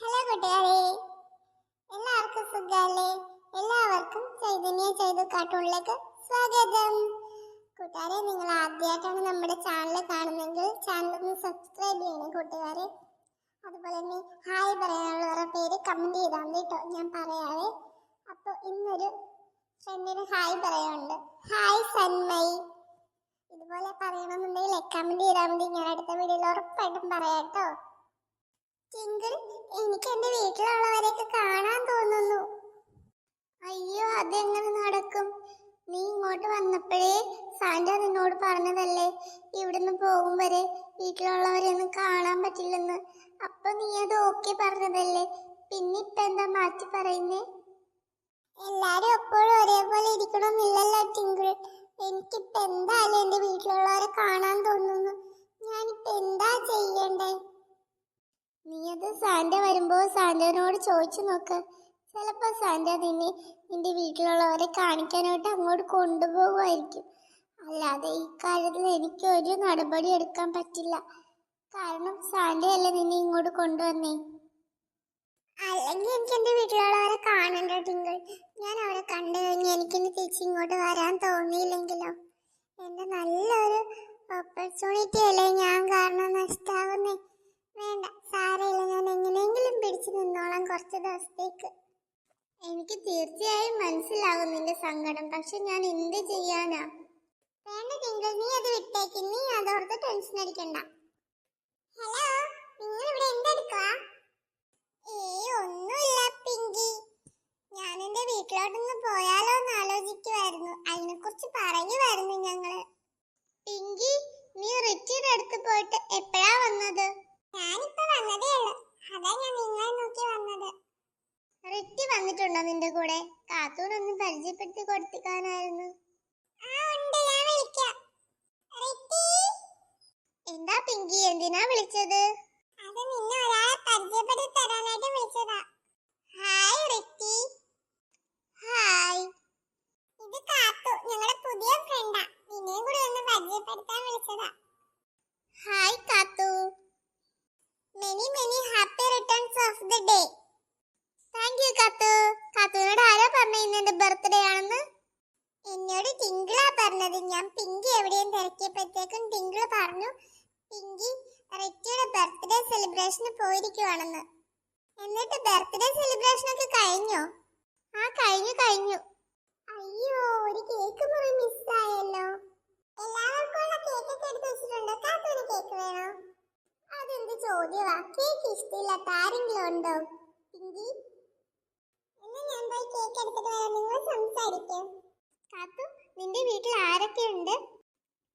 Hello കൂട്ടുകാരെ. എല്ലാവർക്കും സുഖല്ലേ എല്ലാവർക്കും ചൈതന്യ ചെയ്തു കാർട്ടൂണിലേക്ക് സ്വാഗതം. കൂട്ടുകാരെ നിങ്ങൾ ആദ്യമായിട്ടാണ് നമ്മുടെ ചാനൽ കാണുന്നെങ്കിൽ ചാനൽ ഒന്ന് സബ്സ്ക്രൈബ് ചെയ്യണം കൂട്ടുകാരെ. അതുപോലെ തന്നെ ഹായ് പറയാനുള്ളവരുടെ പേര് കമന്റ് ചെയ്താൽ മതി കേട്ടോ ഞാൻ പറയാവേ. അപ്പോൾ ഇന്നൊരു ഫ്രണ്ടിന് ഹായ് പറയാനുണ്ട്. ഹായ് സന്മയി. ഇതുപോലെ പറയണമെന്നുണ്ടെങ്കിൽ കമന്റ് ചെയ്താൽ മതി. ഞാൻ അടുത്ത വീഡിയോയിൽ ഉറപ്പായിട്ടും പറയാം കേട്ടോ ടിങ്കിൾ എനിക്ക് എന്റെ വീട്ടിലുള്ളവരെയൊക്കെ കാണാൻ തോന്നുന്നു. അയ്യോ അതെങ്ങനെ നടക്കും? നീ ഇങ്ങോട്ട് വന്നപ്പോഴേ സാന്റ നിന്നോട് പറഞ്ഞതല്ലേ ഇവിടുന്ന് പോകും വരെ വീട്ടിലുള്ളവരെയൊന്നും കാണാൻ പറ്റില്ലെന്ന്. അപ്പൊ നീ അത് ഓക്കെ പറഞ്ഞതല്ലേ? പിന്നെ ഇപ്പൊ എന്താ മാറ്റി പറയുന്നേ? എല്ലാരും എപ്പോഴും ഒരേപോലെ ഇരിക്കണമെന്നില്ലല്ലോ ടിങ്കിൾ. എനിക്കിപ്പോ എന്തായാലും എന്റെ വീട്ടിലുള്ളവരെ കാണാൻ തോന്നുന്നു. ഞാനിപ്പോ എന്താ ചെയ്യണ്ടേ? നീ അത് സാന്റ വരുമ്പോ സാന്റനോട് ചോദിച്ചു നോക്ക്. ചിലപ്പോ സാന്റ നിന്നെ നിന്റെ വീട്ടിലുള്ളവരെ കാണിക്കാനായിട്ട് അങ്ങോട്ട് കൊണ്ടുപോകുമായിരിക്കും അല്ലാതെ ഈ കാര്യത്തിൽ എനിക്ക് ഒരു നടപടി എടുക്കാൻ പറ്റില്ല. കാരണം സാന്റയല്ലേ നിന്നെ ഇങ്ങോട്ട് കൊണ്ടുവന്നേ? അല്ലെങ്കിൽ എനിക്ക് എന്റെ വീട്ടിലുള്ളവരെ കാണണ്ട ടിങ്കിൾ? ഞാൻ അവരെ കണ്ടു കഴിഞ്ഞാൽ എനിക്കിനി തിരിച്ച് ഇങ്ങോട്ട് വരാൻ തോന്നിയില്ലെങ്കിലോ? എന്റെ നല്ലൊരു ഓപ്പർച്യൂണിറ്റി അല്ലേ ഞാൻ കാരണം നഷ്ടാവുന്നേ? വേണ്ട. സാരമില്ല ഞാൻ എങ്ങനെയെങ്കിലും പിടിച്ചു നിന്നോളാം കുറച്ച് ദിവസത്തേക്ക്. എനിക്ക് തീർച്ചയായും മനസ്സിലാകും നിന്റെ സങ്കടം പക്ഷെ ഞാൻ എന്ത് ചെയ്യാനാ? വേണ്ട ടിങ്കിൾ നീ അത് വിട്ടേക്ക്. നീ അതോർത്ത് ടെൻഷൻ അടിക്കണ്ട. ഹലോ നിങ്ങൾ ഇവിടെ എന്തെടുക്കുക ഏയ് ഒന്നുമില്ല പിങ്കി. ഞാൻ എന്റെ വീട്ടിലോട്ടൊന്ന് പോയാലോ എന്ന് ആലോചിക്കുമായിരുന്നു അതിനെ കുറിച്ച് പറയുമായിരുന്നു ഞങ്ങൾ. പിങ്കി നീ റിച്ചിയുടെ അടുത്ത് പോയിട്ട് എപ്പോഴാ വന്നത്? ഞാനിപ്പോ വന്നതേ ഉള്ളൂ. അതാ ഞാൻ നിങ്ങളെ നോക്കി വന്നത്. റിറ്റി വന്നിട്ടുണ്ടോ നിന്റെ കൂടെ? കാത്തൂനൊന്ന് പരിചയപ്പെടുത്തി കൊടുത്തിക്കാനായിരുന്നു. എന്താ പിങ്കി? എന്തിനാ വിളിച്ചത്? അത് നിന്നെ ഒരാളെ പരിചയപ്പെടുത്തി തരാനായിട്ട് വിളിച്ചതാ. ഹായ് റിറ്റി ഹായ് ഇത് കാത്തു ഞങ്ങളുടെ പുതിയ ഫ്രണ്ടാ നിന്നെയും കൂടി ഒന്ന് പരിചയപ്പെടുത്താൻ വിളിച്ചതാ hi Kathu many many happy returns of the day thank you Kathu കാത്തുവിനോട് ആരാ പറഞ്ഞ ഇന്ന് എന്റെ ബർത്ത്ഡേ ആണെന്ന് എന്നോട് ടിങ്കിളാ പറഞ്ഞത് ഞാൻ പിങ്കി എവിടെയും തിരക്കിയപ്പോഴത്തേക്കും ടിങ്കിൾ പറഞ്ഞു പിങ്കി റിറ്റിയുടെ ബർത്ത്ഡേ സെലിബ്രേഷന് പോയിരിക്കുവാണെന്ന്. എന്നിട്ട് ബർത്ത്ഡേ സെലിബ്രേഷൻ ഒക്കെ കഴിഞ്ഞോ? ആ കഴിഞ്ഞു കഴിഞ്ഞു. അയ്യോ ഒരു കേക്ക് മുറി മിസ്സായല്ലോ. എല്ലാവർക്കും ഉള്ള കേക്ക് ഒക്കെ കേക്ക് വേണോ? ചോദ്യമാ കേക്ക് പിങ്കി ഞാൻ പോയി കേക്ക് നിങ്ങൾ കാത്തു നിന്റെ വീട്ടിൽ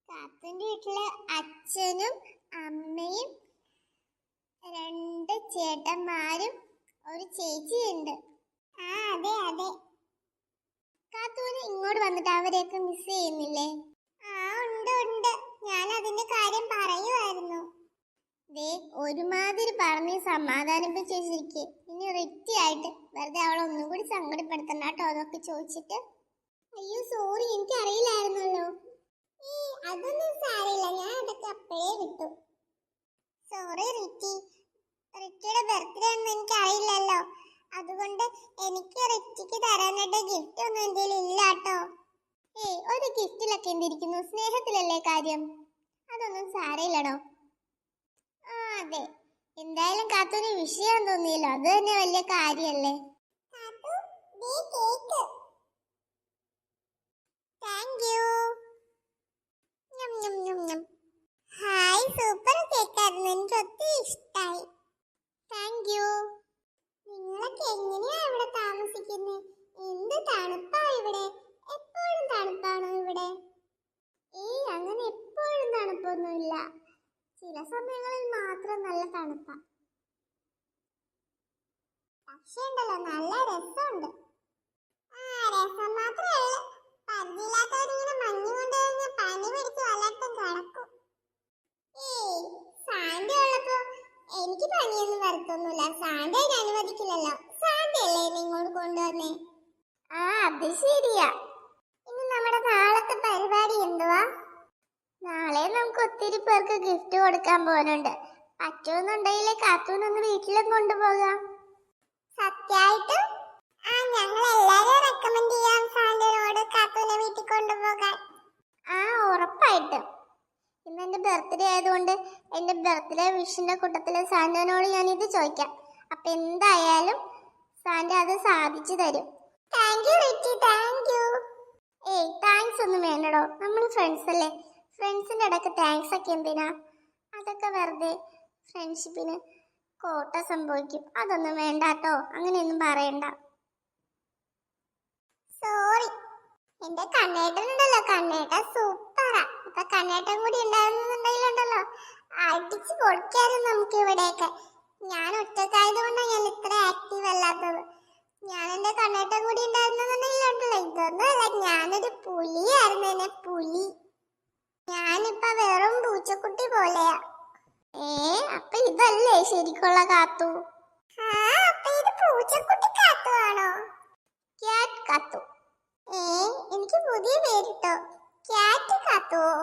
ഉണ്ട് വീട്ടിലെ അച്ഛനും അമ്മയും രണ്ട് ചേട്ടന്മാരും ഒരു ചേച്ചിയുണ്ട്. ആ അതെ അതെ. കാത്തൂന് ഇങ്ങോട്ട് വന്നിട്ട് അവരെയൊക്കെ മിസ് ചെയ്യുന്നില്ലേ? ആ ഉണ്ട് ഉണ്ട്. ഞാൻ അതിന്റെ കാര്യം പറയുമായിരുന്നു ദേ ഒരുമാതിരി പറഞ്ഞ് സമാധാനിപ്പിച്ച് വെച്ചിരിക്കെ. ഇനി റിറ്റി ആയിട്ട് വെറുതെ അവളെ ഒന്നും കൂടി സങ്കടപ്പെടുത്തണ്ട കേട്ടോ അതൊക്കെ ചോദിച്ചിട്ട്. അയ്യോ സോറി എനിക്ക് അറിയില്ലായിരുന്നല്ലോ ഏ അതൊന്നും സാരമില്ല. ഞാൻ അതൊക്കെ അപ്പോഴേ വിട്ടു. സോറി റിറ്റി റിറ്റിയുടെ ബർത്ത്ഡേ ഒന്നും എനിക്ക് അറിയില്ലല്ലോ അതുകൊണ്ട് എനിക്ക് റിറ്റിക്ക് തരാനായിട്ട് ഗിഫ്റ്റ് ഒന്നും എന്റെ ഇല്ല കേട്ടോ ഏയ് ഒരു ഗിഫ്റ്റിലൊക്കെ എന്തിരിക്കുന്നു? സ്നേഹത്തിലല്ലേ കാര്യം? അതൊന്നും സാരമില്ലടോ. ആ അതെ. എന്തായാലും കാത്തൂന് വിഷയം തോന്നിയല്ലോ. അത് തന്നെ വലിയ കാര്യല്ലേ താങ്ക് യു ഹായ് സൂപ്പർ കേക്കായിരുന്നു എനിക്ക് ഒത്തിരി ഇഷ്ടായി താങ്ക് യു നിങ്ങളൊക്കെ എങ്ങനെയാ ഇവിടെ താമസിക്കുന്നത് എന്ത് തണുപ്പാ ഇവിടെ. എപ്പോഴും തണുപ്പാണോ ഇവിടെ? ഏയ് അങ്ങനെ എപ്പോഴും തണുപ്പൊന്നുമില്ല. ചില സമയങ്ങളിൽ മാത്രം നല്ല തണുപ്പാ. പക്ഷേ ഉണ്ടല്ലോ നല്ല രസമുണ്ട്. ആ രസം മാത്രമേ ഉള്ളൂ. പരിചയമില്ലാത്തവരിങ്ങനെ മഞ്ഞ് കൊണ്ട് കഴിഞ്ഞാൽ പനി പിടിച്ച് വല്ലത്തും കിടക്കും. ഏയ് സാന്റ ഉള്ളപ്പോ എനിക്ക് പനിയൊന്നും വരത്തൊന്നുമില്ല. സാന്റ അനുവദിക്കില്ലല്ലോ. എന്നെ ഇങ്ങോട്ട് കൊണ്ടുവന്നേ ആ അത് ശരിയാ. ഇനി നമ്മുടെ നാളത്തെ പരിപാടി എന്തുവാ? നാളെ നമുക്ക് ഒത്തിരി പേർക്ക് ഗിഫ്റ്റ് കൊടുക്കാൻ പോകുന്നുണ്ട് പറ്റുമെന്നുണ്ടെങ്കിൽ കാത്തൂനൊന്ന് വീട്ടിലും കൊണ്ടുപോകാം. സത്യായിട്ടും? ആ ഞങ്ങൾ എല്ലാരും റെക്കമെൻഡ് ചെയ്യാം സാന്റനോട് കാത്തൂനെ വീട്ടിൽ കൊണ്ടുപോകാൻ. ആ ഉറപ്പായിട്ടും. ഇന്ന് എന്റെ ബർത്ത്ഡേ ആയതുകൊണ്ട് എന്റെ ബർത്ത്ഡേ വിഷിന്റെ കൂട്ടത്തിൽ സാന്റനോട് ഞാൻ ഇത് ചോദിക്കാം. അപ്പൊ എന്തായാലും സാന്റ അത് സാധിച്ചു തരും. Thank you Ritty thank you ഏയ് താങ്ക്സ് ഒന്നും വേണ്ടടോ. നമ്മൾ ഫ്രണ്ട്സ് അല്ലേ? ഫ്രണ്ട്സിന്റെ ഇടയ്ക്ക് താങ്ക്സ് ഒക്കെ എന്തിനാ? അതൊക്കെ വെറുതെ ഫ്രണ്ട്ഷിപ്പിന് കോട്ട സംഭവിക്കും. അതൊന്നും വേണ്ട കേട്ടോ അങ്ങനെയൊന്നും പറയണ്ട. സോറി എന്റെ കണ്ണേട്ടനുണ്ടല്ലോ കണ്ണേട്ട സൂപ്പറാ അപ്പൊ കണ്ണേട്ടൻ കൂടി ഉണ്ടായിരുന്നുണ്ടെങ്കിലുണ്ടല്ലോ. അടിച്ച് പൊളിക്കായിരുന്നു നമുക്ക് ഇവിടെയൊക്കെ ഞാൻ ഒറ്റക്കായത് കൊണ്ടാണ് ഞാൻ ഇത്ര ആക്റ്റീവ് അല്ലാത്തത്. ഞാൻ എന്റെ കണ്ണേട്ടൻ കൂടി ഉണ്ടായിരുന്നുണ്ടെങ്കിലുണ്ടല്ലോ ഇതൊന്നും അല്ല ഞാനൊരു പുലിയായിരുന്നു എന്നെ പുലി. ഞാനിപ്പ വെറും പൂച്ചക്കുട്ടി പോലെയാ. ഏ അപ്പൊ ഇതല്ലേ ശരിക്കുള്ള കാത്തു? ആ അപ്പൊ ഇത് പൂച്ചക്കുട്ടി കാത്തു ആണോ ക്യാറ്റ് കാത്തു. ഏ എനിക്ക് പുതിയ പേരിട്ടോ? ക്യാറ്റ് കാത്തുവോ?